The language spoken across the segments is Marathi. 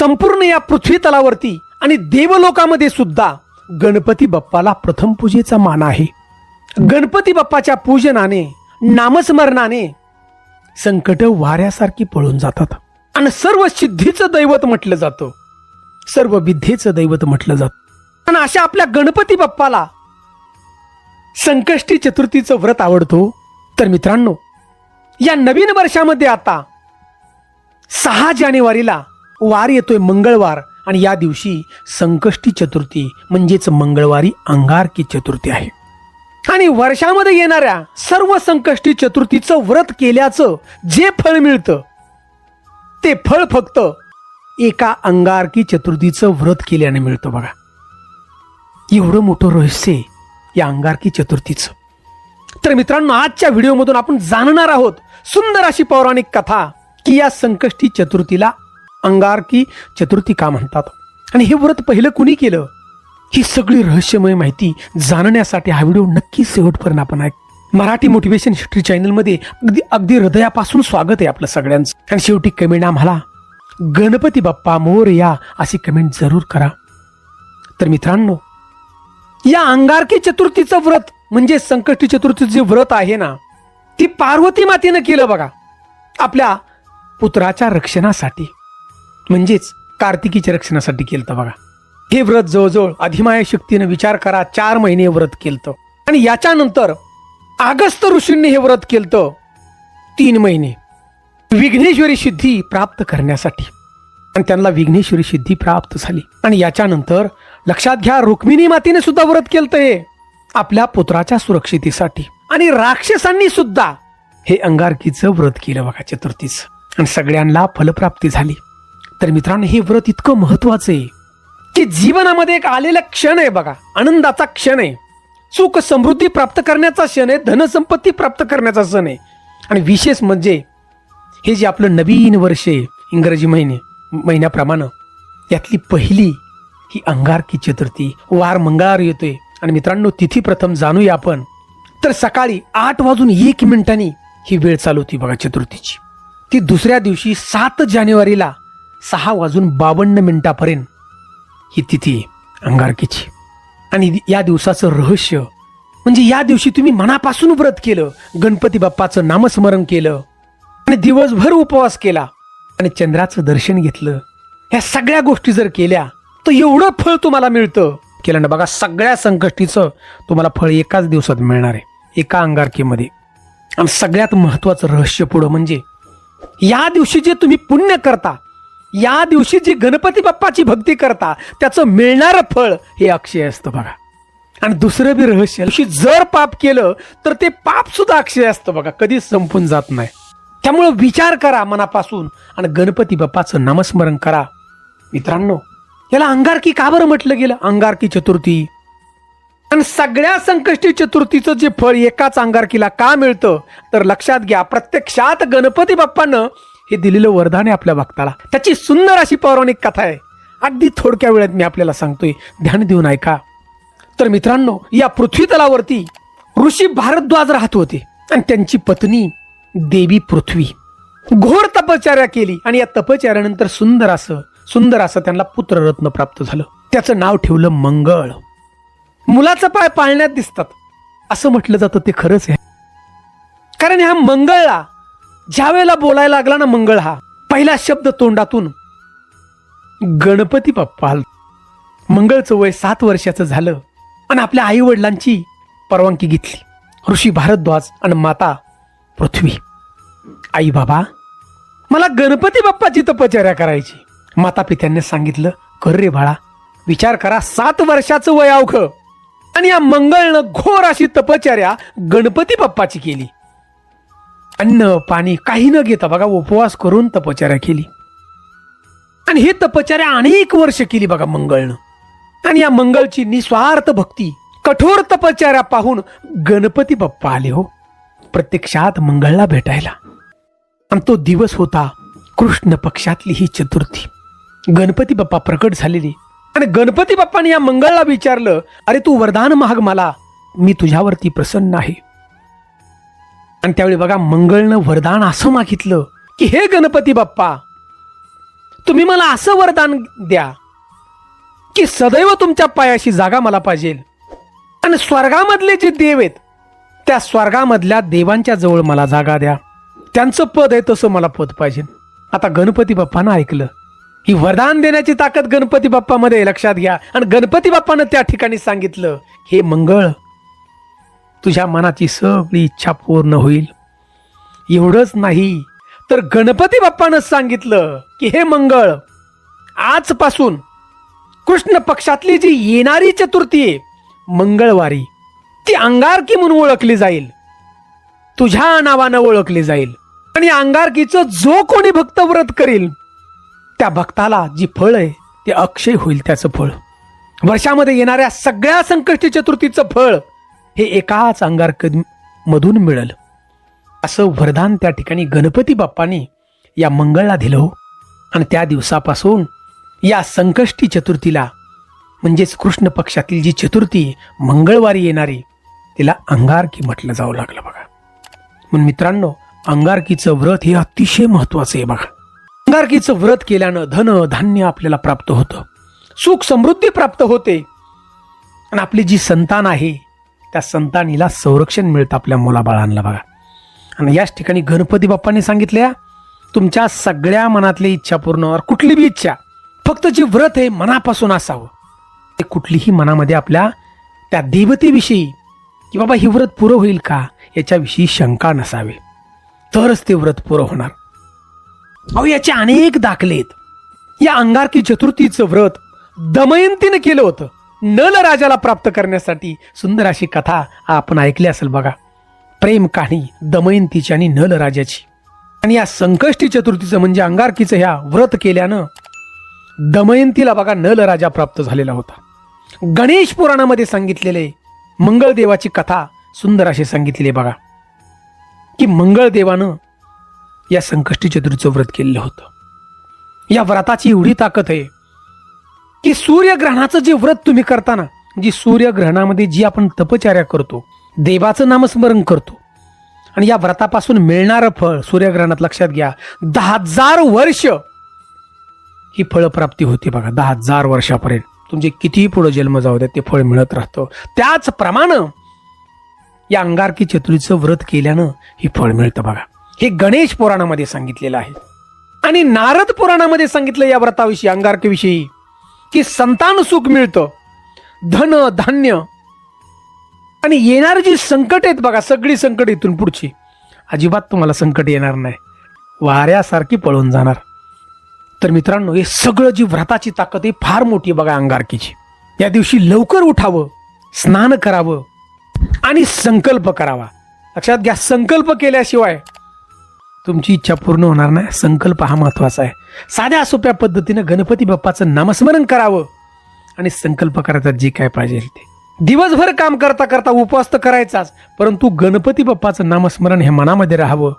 संपूर्ण या पृथ्वी तलावरती आणि देवलोकामध्ये सुद्धा गणपती बाप्पाला प्रथम पूजेचा मान आहे. गणपती बाप्पाच्या पूजनाने नामस्मरणाने संकट वाऱ्यासारखी पळून जातात. आणि सर्व सिद्धीचं दैवत म्हटलं जातं. सर्व विद्येचं दैवत म्हटलं जातं. आणि अशा आपल्या गणपती बाप्पाला संकष्टी चतुर्थीचं व्रत आवडतो. तर मित्रांनो या नवीन वर्षामध्ये आता सहा जानेवारीला वार येतोय मंगळवार आणि या दिवशी संकष्टी चतुर्थी म्हणजेच मंगळवारी अंगारकी चतुर्थी आहे. आणि वर्षामध्ये येणाऱ्या सर्व संकष्टी चतुर्थीचं व्रत केल्याचं जे फळ मिळतं ते फळ फक्त एका अंगारकी चतुर्थीचं व्रत केल्याने मिळतं बघा. एवढं मोठं रहस्य या अंगारकी चतुर्थीचं. तर मित्रांनो आजच्या व्हिडिओमधून आपण जाणणार आहोत सुंदर अशी पौराणिक कथा की या संकष्टी चतुर्थीला अंगारकी चतुर्थी का म्हणतात? आणि हे व्रत पहिलं कुणी केलं? ही सगळी रहस्यमय माहिती जाणण्यासाठी हा व्हिडिओ नक्की शेवटपर्यंत आपण ऐक. मराठी मोटिवेशन हिस्ट्री चॅनलमध्ये अगदी अगदी हृदयापासून स्वागत आहे आपलं सगळ्यांचं. आणि शेवटी कमेंट आम्हाला गणपती बाप्पा मोर या अशी कमेंट जरूर करा. तर मित्रांनो या अंगारकी चतुर्थीचं व्रत म्हणजे संकष्टी चतुर्थीचं जे व्रत आहे ना ती पार्वती मातेनं केलं बघा आपल्या पुत्राच्या रक्षणासाठी. म्हणजेच कार्तिकीच्या रक्षणासाठी केलं बघा. हे व्रत जवळजवळ अधिमाया शक्तीनं विचार करा चार महिने व्रत केलं आणि याच्यानंतर आगस्त ऋषींनी हे व्रत केलं तीन महिने. विघ्नेश्वरी सिद्धी प्राप्त करण्यासाठी. आणि त्यांना विघ्नेश्वरी सिद्धी प्राप्त झाली. आणि याच्यानंतर लक्षात घ्या रुक्मिणी मातेने सुद्धा व्रत केलं हे. आपल्या पुत्राच्या सुरक्षितेसाठी. आणि राक्षसांनी सुद्धा हे अंगारकीचं व्रत केलं बघा चतुर्थीचं. आणि सगळ्यांना फलप्राप्ती झाली. तर मित्रांनो हे व्रत इतकं महत्वाचं आहे की जीवनामध्ये एक आलेला क्षण आहे बघा आनंदाचा क्षण आहे. सुख समृद्धी प्राप्त करण्याचा क्षण आहे धनसंपत्ती प्राप्त करण्याचा क्षण आहे. आणि विशेष म्हणजे हे जे आपलं नवीन वर्ष आहे इंग्रजी महिने महिन्याप्रमाणे यातली पहिली ही अंगारकी चतुर्थी वार मंगळवार येतोय. आणि मित्रांनो तिथी प्रथम जाणूया आपण. तर सकाळी आठ वाजून एक मिनिटांनी ही वेळ चालू होती बघा चतुर्थीची. ती दुसऱ्या दिवशी सात जानेवारीला सहा वाजून बावन्न मिनिटापर्यंत ही तिथी आहे अंगारकीची. आणि या दिवसाचं रहस्य म्हणजे या दिवशी तुम्ही मनापासून व्रत केलं गणपती बाप्पाचं नामस्मरण केलं आणि दिवसभर उपवास केला आणि चंद्राचं दर्शन घेतलं. ह्या सगळ्या गोष्टी जर केल्या तर एवढं फळ तुम्हाला मिळतं. केलं ना बघा सगळ्या संकष्टीचं तुम्हाला फळ एकाच दिवसात मिळणार आहे एका अंगारकीमध्ये. आणि सगळ्यात महत्वाचं रहस्य पुढं म्हणजे या दिवशी जे तुम्ही पुण्य करता या दिवशी जी गणपती बाप्पाची भक्ती करता त्याचं मिळणारं फळ हे अक्षय असतं बघा. आणि दुसरं बी रहस्य दिवशी जर पाप केलं तर ते पाप सुद्धा अक्षय असतं बघा. कधीच संपून जात नाही. त्यामुळं विचार करा मनापासून आणि गणपती बाप्पाचं नामस्मरण करा. मित्रांनो याला अंगारकी का बरं म्हटलं गेलं? अंगारकी चतुर्थी. आणि सगळ्या संकष्टी चतुर्थीचं जे फळ एकाच अंगारकीला का मिळतं? तर लक्षात घ्या प्रत्यक्षात गणपती बाप्पानं हे दिलेलं वरदान आहे आपल्या भक्ताला त्याची सुंदर अशी पौराणिक कथा आहे. अगदी थोडक्या वेळात मी आपल्याला सांगतोय. ध्यान देऊन ऐका. तर मित्रांनो या पृथ्वी तलावरती ऋषी भारद्वाज राहत होते. आणि त्यांची पत्नी देवी पृथ्वी. घोर तपश्चर्या केली. आणि या तपश्चर्यानंतर सुंदर असं सुंदर असं त्यांना पुत्ररत्न प्राप्त झालं. त्याचं नाव ठेवलं मंगळ. मुलाचं पाय पाळण्यात दिसतात. असं म्हटलं जातं ते खरंच आहे. कारण ह्या मंगळला ज्या वेळेला बोलायला लागला ना मंगळ हा पहिला शब्द तोंडातून गणपती बाप्पा मंगळचं वय सात वर्षाचं झालं आणि आपल्या आई वडिलांची परवानगी घेतली. ऋषी भारद्वाज आणि माता पृथ्वी. आई बाबा मला गणपती बाप्पाची तपचर्या करायची. माता पित्यांनी सांगितलं कर रे बाळा विचार करा सात वर्षाचं वय अवघ. आणि या मंगळनं घोर अशी तपचर्या गणपती बाप्पाची केली. अन्न पाणी काही न घेता बघा उपवास करून तपचाऱ्या केली. आणि ही तपचाऱ्या अनेक वर्ष केली बघा मंगळनं. आणि या मंगळची निस्वार्थ भक्ती कठोर तपचाऱ्या पाहून गणपती बाप्पा आले हो. प्रत्यक्षात मंगळला भेटायला. आणि तो दिवस होता कृष्ण पक्षातली ही चतुर्थी. गणपती बाप्पा प्रकट झालेली. आणि गणपती बाप्पाने या मंगळला विचारलं अरे तू वरदान महाग मला. मी तुझ्यावरती प्रसन्न आहे. आणि त्यावेळी बघा मंगळनं वरदान असं मागितलं की हे गणपती बाप्पा तुम्ही मला असं वरदान द्या की सदैव तुमच्या पायाशी जागा मला पाहिजे. आणि स्वर्गामधले जे देव आहेत त्या स्वर्गामधल्या देवांच्या जवळ मला जागा द्या. त्यांचं पद आहे तसं मला पद पाहिजे. आता गणपती बाप्पानं ऐकलं. ही वरदान देण्याची ताकद गणपती बाप्पामध्ये लक्षात घ्या. आणि गणपती बाप्पानं त्या ठिकाणी सांगितलं हे मंगळ तुझ्या मनाची सगळी इच्छा पूर्ण होईल. एवढंच नाही तर गणपती बाप्पानं सांगितलं की हे मंगळ आजपासून कृष्ण पक्षातली जी येणारी चतुर्थी आहे मंगळवारी ती अंगारकी म्हणून ओळखली जाईल. तुझ्या नावानं ओळखली जाईल. आणि अंगारकीचं जो कोणी भक्त व्रत करील त्या भक्ताला जी फळ आहे ते अक्षय होईल त्याचं फळ. वर्षामध्ये येणाऱ्या सगळ्या संकष्टी चतुर्थीचं फळ हे एकाच अंगारक मधून मिळल. असं वरदान त्या ठिकाणी गणपती बाप्पानी या मंगळला दिलं हो. आणि त्या दिवसापासून या संकष्टी चतुर्थीला म्हणजेच कृष्ण पक्षातील जी चतुर्थी मंगळवारी येणारी तिला अंगारकी म्हटलं जावं लागलं बघा. म्हणून मित्रांनो अंगारकीचं व्रत हे अतिशय महत्वाचं आहे बघा. अंगारकीचं व्रत केल्यानं धन धान्य आपल्याला प्राप्त होतं. सुख समृद्धी प्राप्त होते. आणि आपली जी संतान आहे त्या संतानीला संरक्षण मिळतं आपल्या मुलाबाळांना बघा. आणि याच ठिकाणी गणपती बाप्पांनी सांगितल्या तुमच्या सगळ्या मनातली इच्छा पूर्ण होणार. कुठली बी इच्छा फक्त जे व्रत आहे मनापासून असावं. ते कुठलीही मनामध्ये आपल्या त्या देवतेविषयी की बाबा हे व्रत पुरं होईल का याच्याविषयी शंका नसावी. तरच ते व्रत पुरं होणार. अहो याचे अनेक दाखले आहेत. या अंगारकी चतुर्थीचं व्रत दमयंतीनं केलं होतं. नल राजाला प्राप्त करण्यासाठी सुंदर अशी कथा आपण ऐकली असेल बघा. प्रेम कहाणी दमयंतीची आणि नल राजाची आणि या संकष्टी चतुर्थीचं म्हणजे अंगारकीचं ह्या व्रत केल्यानं दमयंतीला बघा नल राजा प्राप्त झालेला होता. गणेश पुराणामध्ये सांगितलेले मंगळदेवाची कथा सुंदर अशी सांगितलेली बघा. की मंगळदेवानं या संकष्टी चतुर्थीचं व्रत केलेलं होतं. या व्रताची एवढी ताकद आहे की सूर्यग्रहणाचं जे व्रत तुम्ही करताना जी सूर्यग्रहणामध्ये जी आपण तपचार्या करतो देवाचं नामस्मरण करतो आणि या व्रतापासून मिळणारं फळ सूर्यग्रहणात लक्षात घ्या दहा हजार वर्ष ही फळप्राप्ती होती बघा दहा हजार वर्षापर्यंत. तुमचे कितीही पुढे जन्म जाऊ द्या ते फळ मिळत राहतं. त्याचप्रमाणे या अंगारकी चतुर्थीचं व्रत केल्यानं हे फळ मिळतं बघा. हे गणेश पुराणामध्ये सांगितलेलं आहे. आणि नारद पुराणामध्ये सांगितलं या व्रताविषयी अंगारकीविषयी. की संतान सुख मिळतं. धन धान्य. आणि येणारी जी संकट आहेत बघा सगळी संकट इथून पुढची. अजिबात तुम्हाला संकट येणार नाही. वाऱ्यासारखी पळून जाणार. तर मित्रांनो हे सगळं जी व्रताची ताकद आहे फार मोठी बघा अंगारकीची. या दिवशी लवकर उठावं स्नान करावं आणि संकल्प करावा. लक्षात घ्या संकल्प केल्याशिवाय तुमची इच्छा पूर्ण होणार नाही. संकल्प हा महत्त्वाचा आहे. साध्या सोप्या पद्धतीनं गणपती बाप्पाचं नामस्मरण करावं आणि संकल्प करायचा जे काय पाहिजे ते. दिवसभर काम करता करता उपवास तर करायचाच परंतु गणपती बाप्पाचं नामस्मरण हे मनामध्ये राहावं.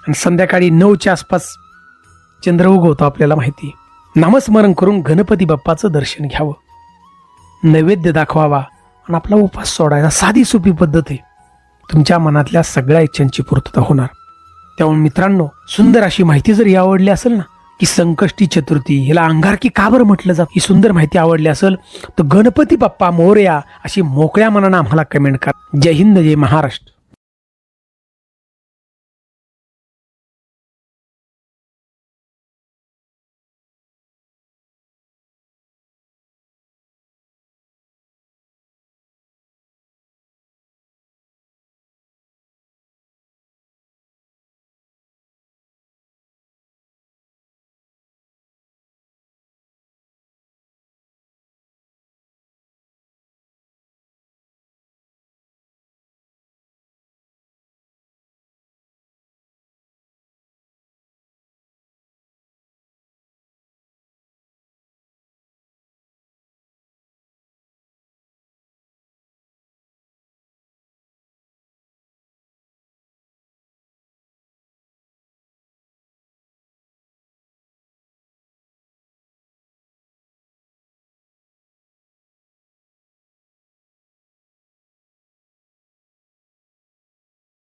आणि संध्याकाळी नऊच्या आसपास चंद्र उगवतो आपल्याला माहिती. नामस्मरण करून गणपती बाप्पाचं दर्शन घ्यावं. नैवेद्य दाखवावा आणि आपला उपवास सोडायला साधी सोपी पद्धत आहे. तुमच्या मनातल्या सगळ्या इच्छांची पूर्तता होणार. त्यामुळे मित्रांनो सुंदर अशी माहिती जर आवडली असेल ना की संकष्टी चतुर्थी हिला अंगारकी का बरं म्हटलं जात? ही सुंदर माहिती आवडली असेल तर गणपती बाप्पा मोरया अशी मोकळ्या मनानं आम्हाला कमेंट करा. जय हिंद जय महाराष्ट्र.